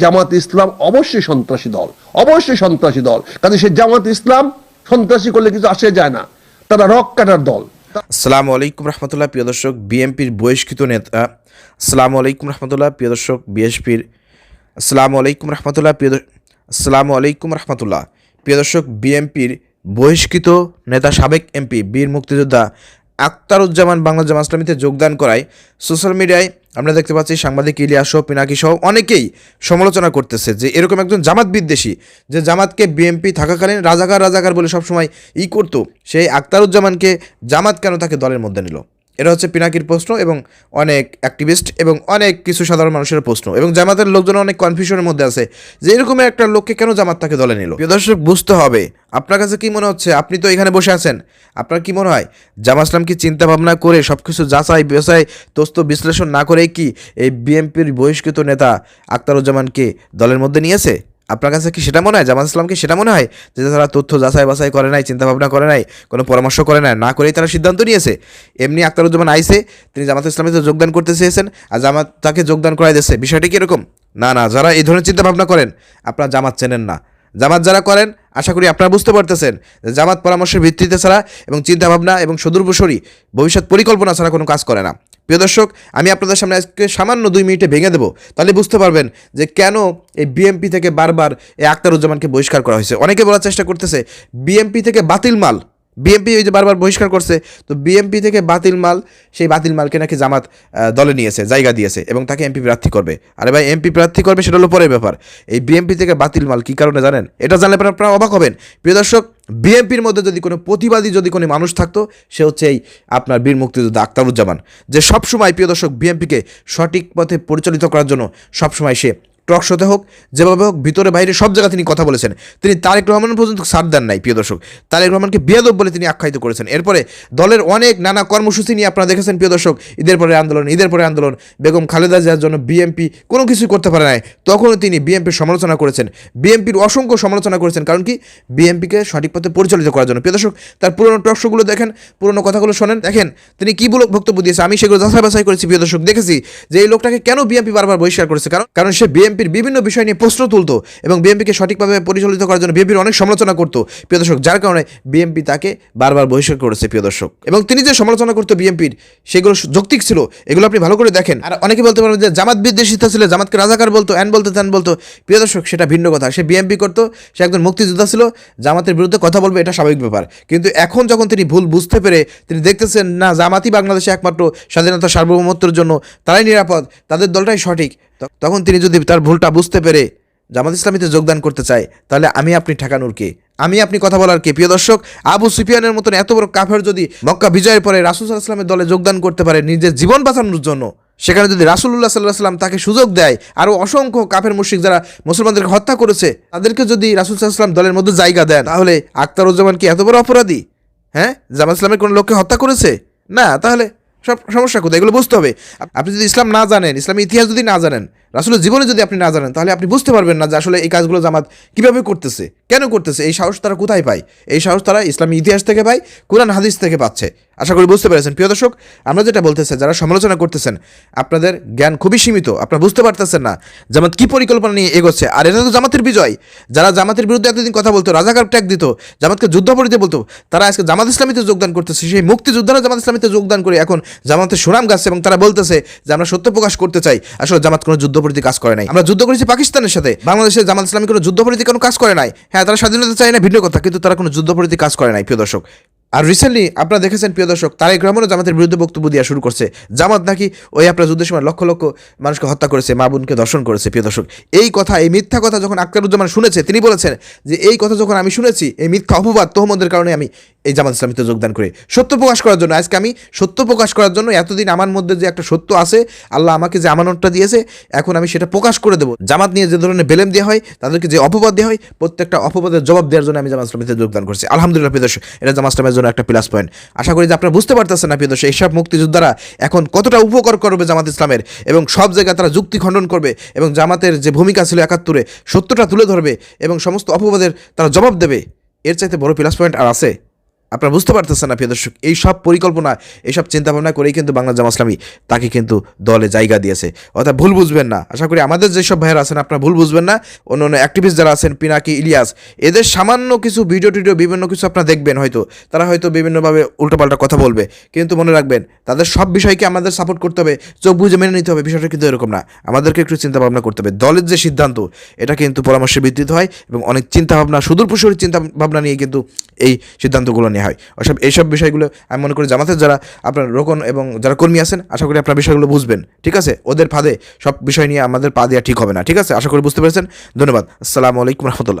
জামাত ইসলাম অবশ্যই সন্ত্রাসী দল, অবশ্যই সন্ত্রাসী দল। কাজে সে জামাত ইসলাম সন্ত্রাসী করলে কিছু আসে যায় না। তারা রক কাটার দল। আসসালামু আলাইকুম রহমতুল্লাহ, প্রিয় দর্শক, বিএনপির বহিষ্কৃত নেতা। আসসালামু আলাইকুম রহমতুল্লাহ, প্রিয় দর্শক বিএসপির আসসালামু আলাইকুম রহমতুল্লাহ, প্রিয় আসসালামু আলাইকুম রহমতুল্লাহ, প্রিয় দর্শক, বিএনপির বহিষ্কৃত নেতা সাবেক এমপি, বীর মুক্তিযোদ্ধা আক্তারুজ্জামান বাংলা জামা ইসলামীতে যোগদান করায় সোশ্যাল মিডিয়ায় আমরা দেখতে পাচ্ছি সাংবাদিক ইলিয়াস সহ পিনাকি সহ অনেকেই সমালোচনা করতেছে যে এরকম একজন জামাত বিদ্বেষী যে জামাতকে বিএনপি থাকাকালীন রাজাকার রাজাকার বলে সবসময় ই করতো, সেই আক্তারুজ্জামানকে জামাত কেন তাকে দলের মধ্যে নিল? এটা হচ্ছে পিনাকির প্রশ্ন এবং অনেক অ্যাক্টিভিস্ট এবং অনেক কিছু সাধারণ মানুষের প্রশ্ন এবং জামাতের লোকজন অনেক কনফিউশনের মধ্যে আছে যে এরকম একটা লোককে কেন জামাত তাকে দলে নিল? প্রিয় দর্শক, বুঝতে হবে। আপনার কাছে কি মনে হচ্ছে? আপনি তো এখানে বসে আছেন। আপনার কি মনে হয়? জামা ইসলাম কি চিন্তা ভাবনা করে সব কিছু যাচাই বেসাই তস্ত বিশ্লেষণ না করে কি এই বিএনপির বহিষ্কৃত নেতা আক্তারুজ্জামানকে দলের মধ্যে নিয়েছে? আপনার কাছে কি সেটা মনে হয়? জামাত ইসলামকে সেটা মনে হয়? যে তারা তথ্য যাচাই বাছাই করে নাই চিন্তা ভাবনা করে নাই, কোনো পরামর্শ করে নাই, না করেই তারা সিদ্ধান্ত নিয়েছে। এমনি আক্তারুজ্জামান আইসে তিনি জামাত ইসলামীতে যোগদান করতে চেয়েছেন আর জামাত তাকে যোগদান করাই দিয়েছে। বিষয়টি কি এরকম? না না, যারা এই ধরনের চিন্তা ভাবনা করেন, আপনারা জামাত চেনেন না। জামাত যারা করেন, আশা করি আপনারা বুঝতে পারতেছেন জামাত পরামর্শের ভিত্তিতে ছাড়া এবং চিন্তাভাবনা এবং সদূরপ্রসরী ভবিষ্যৎ পরিকল্পনা ছাড়া কোনো কাজ করে না। প্রিয় দর্শক, আমি আপনাদের সামনে আজকে সামান্য দুই মিনিটে ভেঙে দেবো। তাহলে বুঝতে পারবেন যে কেন এই বিএমপি থেকে বারবার এই আক্তারুজ্জামানকে বহিষ্কার করা হয়েছে। অনেকে বলার চেষ্টা করতেছে বিএমপি থেকে বাতিল মাল বিএমপি ওই যে বারবার বহিষ্কার করছে, তো বিএমপি থেকে বাতিল মাল, সেই বাতিল মালকে নাকি জামাত দলে নিয়েছে, জায়গা দিয়েছে এবং তাকে এমপি প্রার্থী করবে। আরে ভাই, এমপি প্রার্থী করবে সেটা হলো পরের ব্যাপার। এই বিএমপি থেকে বাতিল মাল কী কারণে জানেন? এটা জানলে আপনারা অবাক হবেন। প্রিয় দর্শক বিএনপির মধ্যে যদি কোনো প্রতিবাদী যদি কোনো মানুষ থাকতো, সে হচ্ছে এই আপনার বীর মুক্তিযোদ্ধা আক্তারুজ্জামান, যে সবসময়, প্রিয় দর্শক বিএনপিকে সঠিক পথে পরিচালিত করার জন্য সবসময় সে টক শোতে হোক, যেভাবে হোক, ভিতরে, বাইরে সব জায়গায় তিনি কথা বলেছেন। তিনি তারেক রহমান পর্যন্ত সার দেন নাই, প্রিয় দর্শক। তারেক রহমানকে বেয়াদব বলে তিনি আখ্যায়িত করেছেন। এরপরে দলের অনেক নানা কর্মসূচি নিয়ে আপনারা দেখেছেন, প্রিয় দর্শক। ঈদের পরে আন্দোলন, ঈদের পরে আন্দোলন, বেগম খালেদা জিয়ার জন্য বিএমপি কোনো কিছুই করতে পারে নাই। তখনও তিনি বিএনপির সমালোচনা করেছেন। বিএনপির অসংখ্য সমালোচনা করেছেন, কারণ কি? বিএমপিকে সঠিক পথে পরিচালিত করার জন্য। প্রিয় দর্শক, তার পুরনো টক শোগুলো দেখেন, পুরনো কথাগুলো শোনেন। দেখেন, তিনি কি বলে বক্তব্য দিয়েছে? আমি সেগুলো যাচাই বাছাই করেছি, প্রিয় দর্শক। দেখেছি যে এই লোকটাকে কেন বিএনপি বারবার বহিষ্কার করেছে? কারণ কারণ সে বিএনপির বিভিন্ন বিষয় নিয়ে প্রশ্ন তুলতো এবং বিএনপিকে সঠিকভাবে পরিচালিত করার জন্য বিএনপির অনেক সমালোচনা করতো। প্রিয় দর্শক, যার কারণে বিএনপি তাকে বারবার বহিষ্কার করেছে, প্রিয় দর্শক। এবং তিনি যে সমালোচনা করতো বিএনপির, সেগুলো যৌক্তিক ছিল, এগুলো আপনি ভালো করে দেখেন। আর অনেকে বলতে পারেন যে জামাত বিদ্বেষিতা ছিল, জামাতকে রাজাকার বলতো, অ্যান বলতো, ত্যান বলতো। প্রিয় দর্শক, সেটা ভিন্ন কথা। সে বিএনপি করতো, সে একজন মুক্তিযোদ্ধা ছিল, জামাতের বিরুদ্ধে কথা বলবে, এটা স্বাভাবিক ব্যাপার। কিন্তু এখন যখন তিনি ভুল বুঝতে পেরে তিনি দেখতেছেন, না, জামাতই বাংলাদেশে একমাত্র স্বাধীনতা সার্বভৌমত্বের জন্য, তারাই নিরাপদ, তাদের দলটাই সঠিক তখন তিনি যদি তার ভুলটা বুঝতে পেরে জামাত ইসলামীতে যোগদান করতে চায়, তাহলে আমি আপনি ঠেকানোর কে? আমি আপনি কথা বলার কে? প্রিয় দর্শক, আবু সুফিয়ানের মতন এত বড় কাফের যদি মক্কা বিজয়ের পরে রাসুল সাল্লাহ ইসলামের দলে যোগদান করতে পারে নিজের জীবন বাঁচানোর জন্য, সেখানে যদি রাসুল্লাহ সাল্লাহ সাল্লাম তাকে সুযোগ দেয় আরও অসংখ্য কাফের মুশিক যারা মুসলমানদেরকে হত্যা করেছে, তাদেরকে যদি রাসুল সাল্লাম দলের মধ্যে জায়গা দেন, তাহলে আক্তারুজ্জামান কি এত বড় অপরাধী? হ্যাঁ? জামাত ইসলামের কোনো লোককে হত্যা করেছে? না, তাহলে সব সমস্যা কোথায়? এগুলো বুঝতে হবে। আপনি যদি ইসলাম না জানেন, ইসলামী ইতিহাস যদি না জানেন, রাসুলের জীবনে যদি আপনি না জানেন, তাহলে আপনি বুঝতে পারবেন না যে আসলে এই কাজগুলো জামাত কীভাবে করতেছে, কেন করতেছে, এই সাহস তারা কোথায় পায়? এই সাহস তারা ইসলামী ইতিহাস থেকে পায়, কোরআন, হাদিস থেকে পাচ্ছে। আশা করি বুঝতে পেরেছেন। প্রিয় দর্শক, আমরা যেটা বলতেছে, যারা সমালোচনা করতেছেন, আপনাদের জ্ঞান খুবই সীমিত, আপনারা বুঝতে পারতেছেন না জামাত কি পরিকল্পনা নিয়ে এগোচ্ছে। আর এটা তো জামাতের বিজয়। যারা জামাতের বিরুদ্ধে এতদিন কথা বলতো, রাজাকার ট্যাগ দিত, জামাতকে যুদ্ধাপরিতে বলতো, তারা আজকে জামাত ইসলামীতে যোগদান করতেছে, সেই মুক্তিযোদ্ধারা জামাত ইসলামীতে যোগদান করে এখন জামাতের সুনাম গাচ্ছে এবং তারা বলতেছে যে, আমরা সত্য প্রকাশ করতে চাই। আসলে জামাত কোনো যুদ্ধপরিধি কাজ করে নাই। আমরা যুদ্ধ করেছি পাকিস্তানের সাথে। বাংলাদেশে জামাত ইসলামী কোনো যুদ্ধপরিধি কোনো কাজ করে নাই। হ্যাঁ তারা স্বাধীনতা চায় না, ভিন্ন কথা, কিন্তু তারা কোনো যুদ্ধপরিধি কাজ করে নাই, প্রিয় দর্শক। আর রিসেন্টলি আপনারা দেখেছেন, প্রিয় দর্শক, তারেক রহমানও জামাতের বিরুদ্ধে বক্তব্য দেওয়া শুরু করছে। জামাত নাকি ওই আপনার যুদ্ধের সময় লক্ষ লক্ষ মানুষকে হত্যা করেছে, মা বোনকে দর্শন করেছে, প্রিয় দর্শক। এই কথা, এই মিথ্যা কথা যখন আক্তারুজ্জামান শুনেছে, তিনি বলেছেন যে এই কথা যখন আমি শুনেছি, এই মিথ্যা অপবাদ তহমদের কারণে আমি এই জামাত ইসলামীতে যোগদান করি। সত্য প্রকাশ করার জন্য, আজকে আমি সত্য প্রকাশ করার জন্য এতদিন আমার মধ্যে যে একটা সত্য আছে, আল্লাহ আমাকে যে আমানতটা দিয়েছে, এখন আমি সেটা প্রকাশ করে দেবো। জামাত নিয়ে যে ধরনের বেলেম দেওয়া হয়, তাদেরকে যে অপবাদ দেওয়া হয়, প্রত্যেকটা অপবাদের জবাব দেওয়ার জন্য আমি জামাত ইসলামীতে যোগদান করছি। আলহামদুলিল্লাহ, প্রিয় দর্শক, এটা জামাত ইসলামের একটা প্লাস পয়েন্ট আশা করি যে আপনারা বুঝতে পারতেছেন না, প্রিয় দর্শক এইসব মুক্তিযোদ্ধারা এখন কতটা উপকার করবে জামাত ইসলামের এবং সব জায়গায় তারা যুক্তি খণ্ডন করবে এবং জামাতের যে ভূমিকা ছিল একাত্তরে সত্যটা তুলে ধরবে এবং সমস্ত অপবাদের তারা জবাব দেবে। এর চাইতে বড় প্লাস পয়েন্ট আর আছে। আপনারা বুঝতে পারতেছেন না, প্রিয় দর্শক, এই সব পরিকল্পনা এইসব চিন্তাভাবনা করেই কিন্তু বাংলা জামা ইসলামী তাকে কিন্তু দলে জায়গা দিয়েছে। অর্থাৎ ভুল বুঝবেন না। আশা করি আমাদের যেসব ভাইয়েরা আছেন, আপনারা ভুল বুঝবেন না। অন্য অন্য অ্যাক্টিভিস্ট যারা আছেন, পিনাকি, ইলিয়াস, এদের সামান্য কিছু ভিডিও টিডিও, বিভিন্ন কিছু আপনারা দেখবেন হয়তো। তারা হয়তো বিভিন্নভাবে উল্টোপাল্টা কথা বলবে। কিন্তু মনে রাখবেন, তাদের সব বিষয়কে আমাদের সাপোর্ট করতে হবে, চোখ বুঝে মেনে নিতে হবে, বিষয়টা কিন্তু এরকম না। আমাদেরকে একটু চিন্তা ভাবনা করতে হবে। দলের যে সিদ্ধান্ত, এটা কিন্তু পরামর্শের ভিত্তিতে হয় এবং অনেক চিন্তা ভাবনা সুদূর চিন্তা ভাবনা নিয়ে কিন্তু এই সিদ্ধান্তগুলো নেওয়া হয়। ওসব এইসব বিষয়গুলো আমি মনে করি জামাতের যারা আপনার রোকন এবং যারা কর্মী আছেন, আশা করি আপনার বিষয়গুলো বুঝবেন, ঠিক আছে? ওদের ফাঁদে সব বিষয় নিয়ে আমাদের পা দেওয়া ঠিক হবে না, ঠিক আছে? আশা করি বুঝতে পেরেছেন। ধন্যবাদ। আসসালামু আলাইকুম রহমতুল্লাহ।